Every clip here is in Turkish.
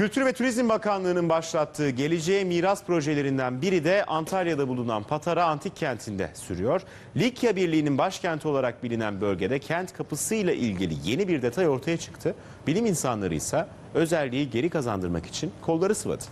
Kültür ve Turizm Bakanlığı'nın başlattığı Geleceğe Miras projelerinden biri de Antalya'da bulunan Patara Antik Kenti'nde sürüyor. Likya Birliği'nin başkenti olarak bilinen bölgede kent kapısıyla ilgili yeni bir detay ortaya çıktı. Bilim insanları ise özelliği geri kazandırmak için kolları sıvadı.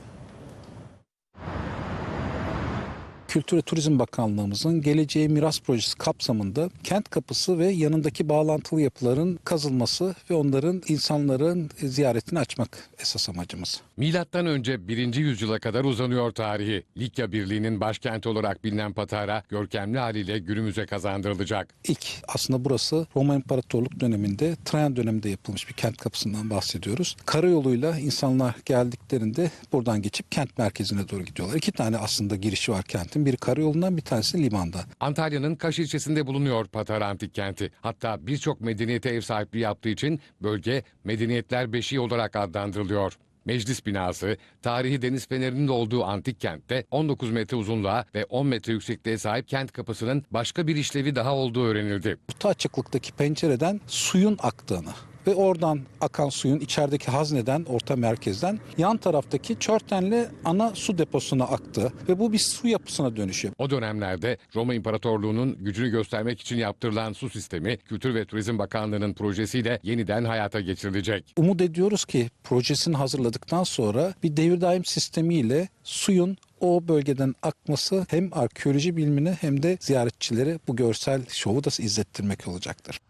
Kültür ve Turizm Bakanlığımızın Geleceğe Miras Projesi kapsamında kent kapısı ve yanındaki bağlantılı yapıların kazılması ve onların insanların ziyaretini açmak esas amacımız. Milattan önce 1. yüzyıla kadar uzanıyor tarihi. Likya Birliği'nin başkenti olarak bilinen Patara görkemli haliyle günümüze kazandırılacak. İlk aslında burası Roma İmparatorluk döneminde Trajan döneminde yapılmış bir kent kapısından bahsediyoruz. Karayoluyla insanlar geldiklerinde buradan geçip kent merkezine doğru gidiyorlar. İki tane aslında girişi var kentin. Biri karayolundan bir tanesi limanda. Antalya'nın Kaş ilçesinde bulunuyor Patara Antik Kenti. Hatta birçok medeniyete ev sahipliği yaptığı için bölge Medeniyetler Beşiği olarak adlandırılıyor. Meclis binası, tarihi deniz fenerinin olduğu antik kentte 19 metre uzunluğa ve 10 metre yüksekliğe sahip kent kapısının başka bir işlevi daha olduğu öğrenildi. Orta açıklıktaki pencereden suyun aktığını ve oradan akan suyun içerideki hazneden, orta merkezden yan taraftaki çörtenli ana su deposuna aktı ve bu bir su yapısına dönüşüyor. O dönemlerde Roma İmparatorluğu'nun gücünü göstermek için yaptırılan su sistemi Kültür ve Turizm Bakanlığı'nın projesiyle yeniden hayata geçirilecek. Umut ediyoruz ki projesini hazırladıktan sonra bir devir daim sistemiyle suyun o bölgeden akması hem arkeoloji bilimine hem de ziyaretçilere bu görsel şovu da izlettirmek olacaktır.